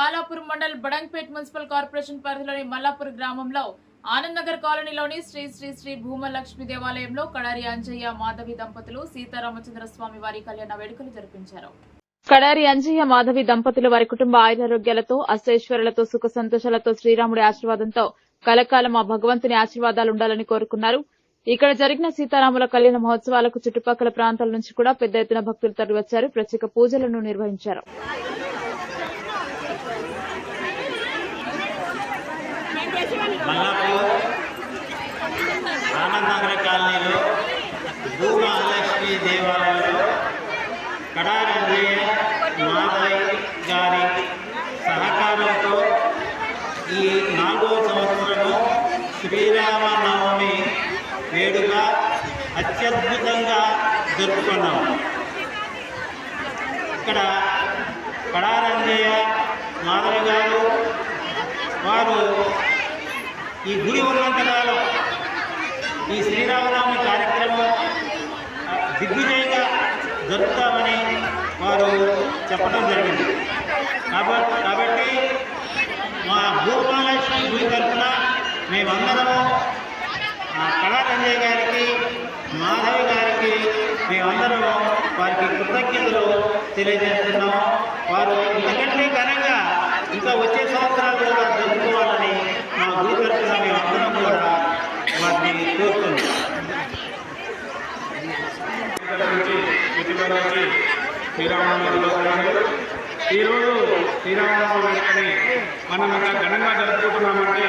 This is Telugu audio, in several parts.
బాలాపూర్ మండల్ బడంగ్పేట్ మున్సిపల్ కార్పొరేషన్ పరిధిలోని మల్లాపూర్ గ్రామంలో ఆనందనగర్ కాలనీలోని శ్రీ శ్రీ శ్రీ భూమలక్ష్మి దేవాలయంలో కడారి అంజయ్య మాధవి దంపతులు సీతారామచంద్ర స్వామి వారి కళ్యాణ వేడుకలు జరిపించారు. కడారి అంజయ్య మాధవి దంపతులు వారి కుటుంబ ఆయురారోగ్యాలతో అష్టైశ్వర్యాలతో సుఖ సంతోషాలతో శ్రీరాముడి ఆశీర్వాదంతో కలకాలం ఆ భగవంతుని ఆశీర్వాదాలు ఉండాలని కోరుకున్నారు. ఇక్కడ జరిగిన సీతారాముల కళ్యాణ మహోత్సవాలకు చుట్టుపక్కల ప్రాంతాల నుంచి కూడా పెద్ద ఎత్తున భక్తులు తరలివచ్చారు. ప్రత్యేక పూజలను నిర్వహించారు. మల్లాపూర్ ఆనందనగర కాలనీలో భూమహాలక్ష్మి దేవాలయంలో కడారంజయ్య మాధవి గారి సహకారంతో ఈ నాలుగో సంవత్సరము శ్రీరామనవమి వేడుక అత్యద్భుతంగా జరుపుకున్నాం. ఇక్కడ కడారంజయ్య మాధవి గారు వారు ఈ గుడి ఉన్నంతకాలం ఈ శ్రీరామనామ కార్యక్రమం దిగ్విజయంగా జరుపుతామని వారు చెప్పడం జరిగింది. కాబట్టి కాబట్టి మా భూపాలక్ష్మి గుడి తరఫున మేమందరము కళారంజయ్ గారికి మాధవి గారికి మేమందరము వారికి కృతజ్ఞతలు తెలియజేస్తున్నాము. వారు ఇంతకంటే ఘనంగా ఇంకా వచ్చే సంవత్సరాలు కూడా జరుపుకోవాలని మా గుడి తరఫున మేమందరం కూడా వారిని కోరుతున్నాం నుంచి ఇటీవలకి శ్రీరామనవమి రోజు ఈరోజు శ్రీరామనవమి అని మనం ఇక్కడ ఘనంగా జరుపుకుంటున్నామంటే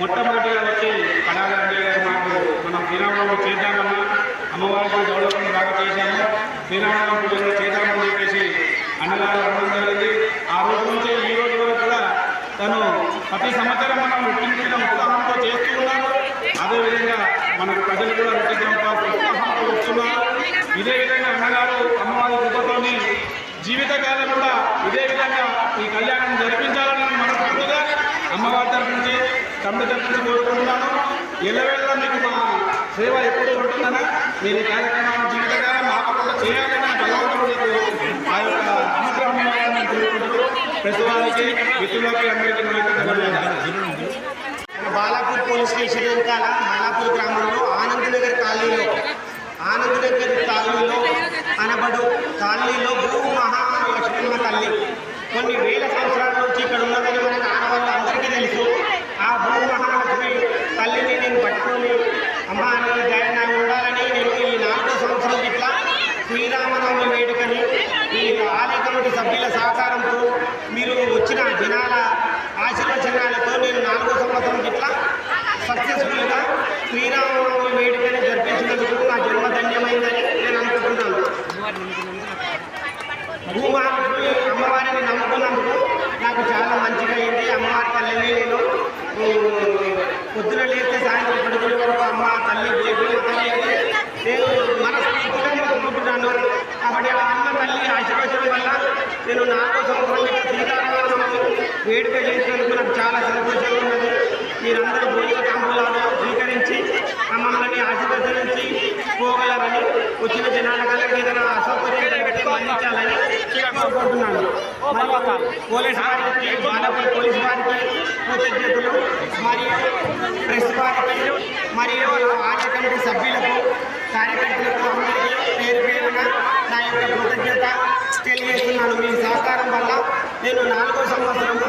మొట్టమొదటిగా వచ్చి కడాల అంజయ్య మాకు మనం శ్రీరామనవమి చేద్దామన్నా అమ్మవారికి గౌరవం బాగా చేశాము. శ్రీరామనవమి పూజలు చేద్దామని చెప్పేసి అన్నగారు అనడం జరిగింది. ఆ రోజు నుంచి ఈ రోజు వరకు కూడా తను ప్రతి సంవత్సరం మనం రెట్టించిన ఉత్సాహంతో అదేవిధంగా మన ప్రజలు కూడా రెట్టించిన ఇదే విధంగా అన్నగారు అమ్మవారి కృపతోని జీవితకాలం కూడా ఇదే విధంగా ఈ కళ్యాణం జరిపించాలని మనస్ఫూర్తిగా అమ్మవారి తరఫు నుంచి తమిళ తరఫు నుంచి కోరుకుంటున్నాను. ఎల్లవేళ మీకు మా సేవ ఎప్పుడు ఉంటుందనా మీరు ఈ కార్యక్రమాన్ని జీవితకాలం ఆపకుండా చేయాలని భగవంతుడు ఆ యొక్క అనుగ్రహం ఇవ్వాలని ప్రతి వారికి మిత్రులకి అందరికీ ధన్యవాదాలు. బాలాపూర్ పోలీస్ స్టేషన్ వెనకాల మల్లాపూర్ గ్రామంలో ఆనందనగర్ కాలనీలో ఆనందనగర్ కాలనీలో అనబడు కాలనీలో భూ మహాలక్ష్మమ్మ తల్లి. కొన్ని వేల సంవత్సరాలు నుంచి ఇక్కడ ఉన్నదని మనకు ఆడవాళ్ళు అందరికీ తెలుసు ఆ భూ మహాలక్ష్మి తల్లిని నేను పట్టుకొని అమ్మ నేను దయన ఉండాలని నేను ఈ నాలుగో సంవత్సరం ఇట్లా శ్రీరామనవమి వేడుకని ఈ ఆలయ కమిటీ సభ్యుల సహకారంతో మీరు వచ్చిన జనాల ఆశీర్వచనాలతో నేను నాలుగో సంవత్సరం ఇట్లా సక్సెస్ఫుల్గా శ్రీరామనవమి వేడుకని జరిపించినందుకు నా జన్మ ధన్యమైందని నేను అనుకుంటున్నాను భూమహాలక్ష్మి అమ్మవారిని నమ్ముకున్నందుకు నాకు చాలా మంచిగా అయింది. అమ్మవారి తల్లిని నేను పొద్దున లేస్తే సాయంత్రం పడుకునే వరకు అమ్మ తల్లి దేవి తల్లి నేను మనస్ఫూర్తిగా మొక్కుకుంటున్నాను. కాబట్టి ఆ అమ్మ తల్లి ఆశీర్వచనం వల్ల నేను నాలుగో సంవత్సరం సీతారామనవమి వేడుక చేసినందుకు నాకు చాలా సంతోషంగా ఉన్నది. మీరందరూ భోజన తాంబూలాలు స్వీకరించి మమ్మల్ని ఆశీర్వదించి పోగలరని వచ్చిన జనాలకల్లా ఏదైనా మరి ఒక పోలీస్ వారికి బాలపల్లి పోలీస్ వారికి కృతజ్ఞతలు. మరియు ప్రెస్ వారికి మరియు ఆలయ కమిటీ సభ్యులకు కార్యకర్తలకు అందరికీ పేరు పేరున నా యొక్క కృతజ్ఞత తెలియజేస్తున్నాను. మీ సహకారం వల్ల నేను నాలుగో సంవత్సరము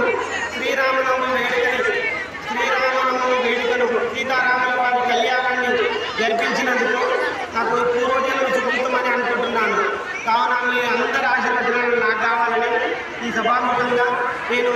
శ్రీరామనవమి వేడుక శ్రీరామనవమి వేడుకను సీతారాముల వారి కళ్యాణాన్ని జరిపించినందుకు నాకు పూర్వజన్మ సుకృతమని అనుకుంటున్నాను కావున మీ అందరి ఆశీర్వచనాలు నాకు కావాలని ఈ సభాముఖంగా నేను